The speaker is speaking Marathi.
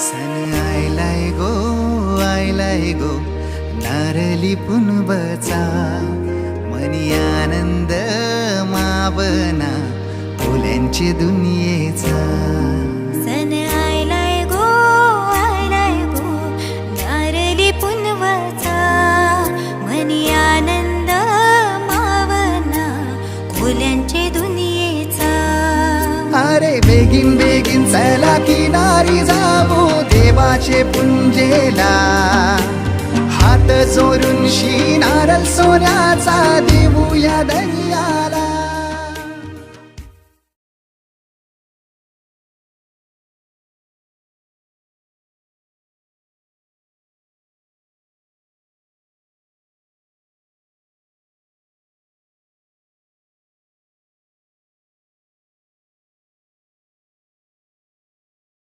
सन आयलाय गो आयलाय गो नारली पुनबचा मनी आनंद मावना फुल्यांची दुनियेचा. बेगीन बेगीन चला किनारी जाऊ देवाचे पुंजेला. हात चोरून शी नारळ सोन्याचा देऊया दही.